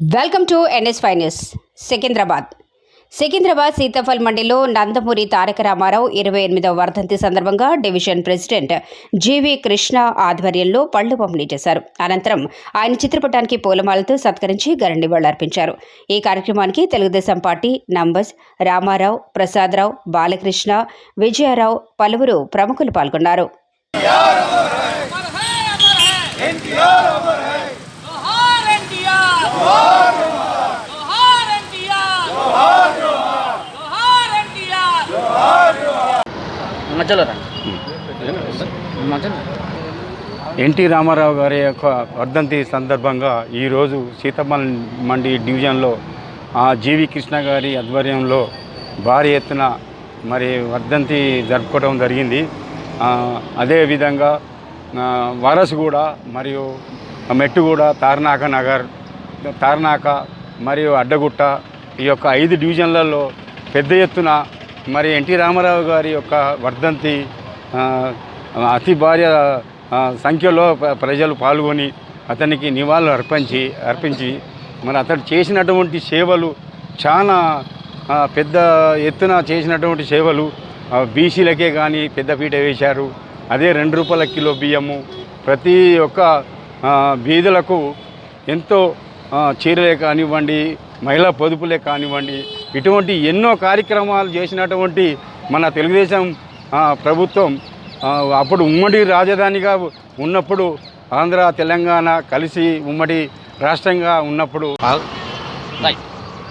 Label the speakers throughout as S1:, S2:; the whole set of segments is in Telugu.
S1: Welcome to NS ఫైనస్ Secunderabad. Secunderabad Sitaphal మండిలో నందమూరి తారక రామారావు ఇరవై ఎనిమిదవ వర్ధంతి సందర్భంగా డివిజన్ ప్రెసిడెంట్ జీవి కృష్ణ ఆధ్వర్యంలో పళ్ళు పంపిణీ చేశారు. అనంతరం ఆయన చిత్రపటానికి పూలమాలతో సత్కరించి గరణివాళులర్పించారు ఈ కార్యక్రమానికి తెలుగుదేశం పార్టీ నంబర్స్ రామారావు ప్రసాదరావు బాలకృష్ణ విజయారావు పలువురు ప్రముఖులు పాల్గొన్నారు.
S2: మధ్యలో రండి. మధ్యలో.
S3: ఎన్టీ రామారావు గారి యొక్క వర్ధంతి సందర్భంగా ఈరోజు సీతమ్మల్ మండి డివిజన్లో ఆ జీవి కృష్ణ గారి ఆధ్వర్యంలో భారీ ఎత్తున మరి వర్ధంతి జరుపుకోవడం జరిగింది. అదేవిధంగా ఆ, మరియు మెట్టుగూడ తారనాక నగర్ తారనాక మరియు అడ్డగుట్ట ఈ యొక్క ఐదు డివిజన్లలో పెద్ద ఎత్తున మరి ఎన్టీ రామారావు గారి యొక్క వర్ధంతి అతి భార్య సంఖ్యలో ప్రజలు పాల్గొని అతనికి నివాళులు అర్పించి అర్పించి మరి అతడు చేసినటువంటి సేవలు చాలా పెద్ద ఎత్తున చేసినటువంటి సేవలు. బీసీలకే కానీ పెద్దపీట వేశారు. అదే రెండు రూపాయల కిలో బియ్యము. ప్రతి ఒక్క బీదులకు ఎంతో చీరలే కానివ్వండి మహిళా పొదుపులే కానివ్వండి ఇటువంటి ఎన్నో కార్యక్రమాలు చేసినటువంటి మన తెలుగుదేశం ప్రభుత్వం అప్పుడు ఉమ్మడి రాజధానిగా ఉన్నప్పుడు ఆంధ్ర తెలంగాణ కలిసి ఉమ్మడి రాష్ట్రంగా ఉన్నప్పుడు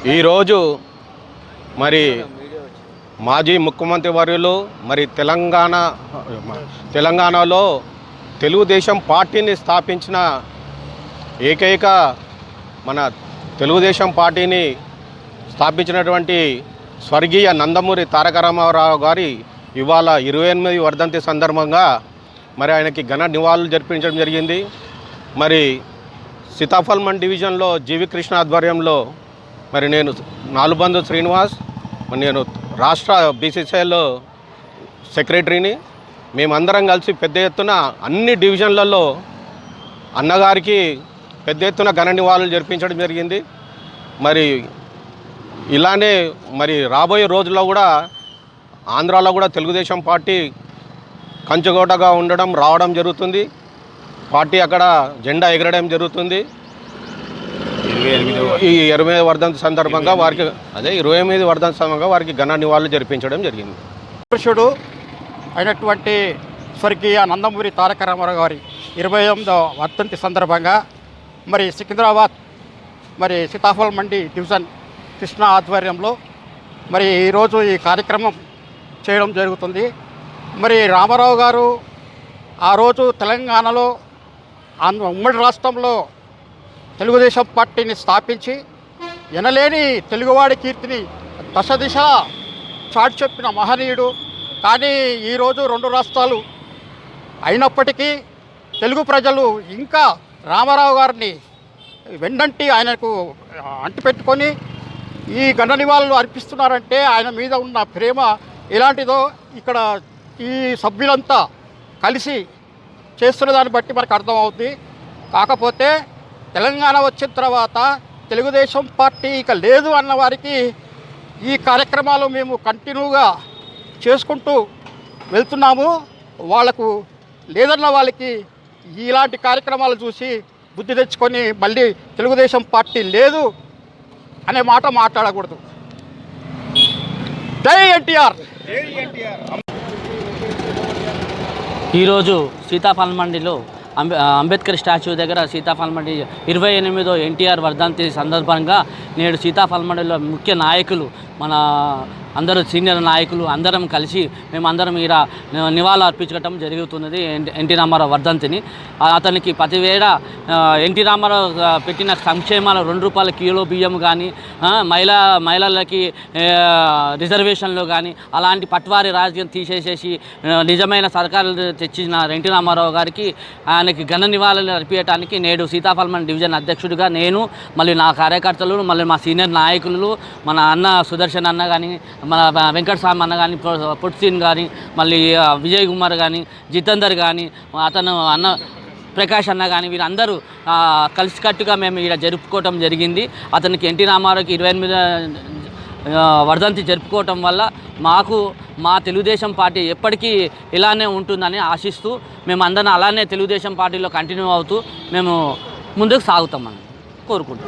S4: ఈరోజు మరి మాజీ ముఖ్యమంత్రి వర్యులు మరి తెలంగాణ తెలంగాణలో తెలుగుదేశం పార్టీని స్థాపించిన ఏకైక మన తెలుగుదేశం పార్టీని స్థాపించినటువంటి స్వర్గీయ నందమూరి తారక రామారావు గారి ఇవాళ ఇరవై ఎనిమిది వర్ధంతి సందర్భంగా మరి ఆయనకి ఘన నివాళులు జరిపించడం జరిగింది. మరి సీతాఫల్మన్ డివిజన్లో జీవి కృష్ణ ఆధ్వర్యంలో మరి నేను నాలుబందు శ్రీనివాస్ నేను రాష్ట్ర బీసీసీఐలో సెక్రటరీని మేమందరం కలిసి పెద్ద ఎత్తున అన్ని డివిజన్లలో అన్నగారికి పెద్ద ఎత్తున ఘన నివాళులు జరిపించడం జరిగింది. మరి ఇలానే మరి రాబోయే రోజుల్లో కూడా ఆంధ్రాలో కూడా తెలుగుదేశం పార్టీ కంచుకోటగా ఉండడం రావడం జరుగుతుంది. పార్టీ అక్కడ జెండా ఎగరడం జరుగుతుంది. ఈ ఇరవై వర్ధంతి సందర్భంగా వారికి అదే ఇరవై ఎనిమిది వర్ధంతి సందర్భంగా వారికి ఘన నివాళులు జరిపించడం జరిగింది.
S5: పురుషుడు అయినటువంటి స్వర్గీయ నందమూరి తారక రామారావు గారి ఇరవై ఎనిమిదవ వర్ధంతి సందర్భంగా మరి సికింద్రాబాద్ మరి సీతాఫల్ మండి డివిజన్ కృష్ణ ఆధ్వర్యంలో మరి ఈరోజు ఈ కార్యక్రమం చేయడం జరుగుతుంది. మరి రామారావు గారు ఆ రోజు తెలంగాణలో ఆంధ్ర ఉమ్మడి రాష్ట్రంలో తెలుగుదేశం పార్టీని స్థాపించి ఎనలేని తెలుగువాడి కీర్తిని దశ దిశ చాటి చెప్పిన మహనీయుడు. కానీ ఈరోజు రెండు రాష్ట్రాలు అయినప్పటికీ తెలుగు ప్రజలు ఇంకా రామారావు గారిని వెన్నంటి ఆయనకు అంటిపెట్టుకొని ఈ ఘన నివాళులు అర్పిస్తున్నారంటే ఆయన మీద ఉన్న ప్రేమ ఎలాంటిదో ఇక్కడ ఈ సభ్యులంతా కలిసి చేస్తున్న దాన్ని బట్టి మనకు అర్థమవుతుంది. కాకపోతే తెలంగాణ వచ్చిన తర్వాత తెలుగుదేశం పార్టీ ఇక లేదు అన్న వారికి ఈ కార్యక్రమాలు మేము కంటిన్యూగా చేసుకుంటూ వెళ్తున్నాము. వాళ్ళకు లేదన్న వాళ్ళకి ఇలాంటి కార్యక్రమాలు చూసి బుద్ధి తెచ్చుకొని మళ్ళీ తెలుగుదేశం పార్టీ లేదు. అనే మాట మాట్లాడకూడదు. జై ఎన్టీఆర్.
S2: ఈరోజు సీతాఫల్ మండిలో అంబే అంబేద్కర్ స్టాచ్యూ దగ్గర సీతాఫల్ మండి ఇరవై ఎనిమిదో ఎన్టీఆర్ వర్ధంతి సందర్భంగా నేడు సీతాఫలమండిలో ముఖ్య నాయకులు మన అందరూ సీనియర్ నాయకులు అందరం కలిసి మేమందరం ఈడ నివాళులు అర్పించడం జరుగుతున్నది ఎన్టీ రామారావు వర్ధంతిని. అతనికి ప్రతివేళ ఎన్టీ రామారావు పెట్టిన సంక్షేమాలు రెండు రూపాయల కిలో బియ్యం కానీ మహిళా మహిళలకి రిజర్వేషన్లు కానీ అలాంటి పట్వారి రాజకీయం తీసేసేసి నిజమైన సర్కారు తెచ్చిన ఎన్టీ రామారావు గారికి ఆయనకి ఘన నివాళులు అర్పించడానికి నేడు సీతాఫల్మన్ డివిజన్ అధ్యక్షుడిగా నేను మళ్ళీ నా కార్యకర్తలు మళ్ళీ మా సీనియర్ నాయకులు మన అన్న సుదర్శన్ అన్న కానీ మన వెంకట స్వామి అన్న కానీ పొట్సీన్ కానీ మళ్ళీ విజయ్ కుమార్ కానీ జితేందర్ కానీ అతను అన్న ప్రకాష్ అన్న కానీ వీరందరూ కలిసికట్టుగా మేము ఇక్కడ జరుపుకోవటం జరిగింది. అతనికి ఎన్టీ రామారావుకి ఇరవై ఎనిమిది వర్ధంతి జరుపుకోవటం వల్ల మాకు మా తెలుగుదేశం పార్టీ ఎప్పటికీ ఇలానే ఉంటుందని ఆశిస్తూ మేము అందరం అలానే తెలుగుదేశం పార్టీలో కంటిన్యూ అవుతూ మేము ముందుకు సాగుతామని కోరుకుంటాం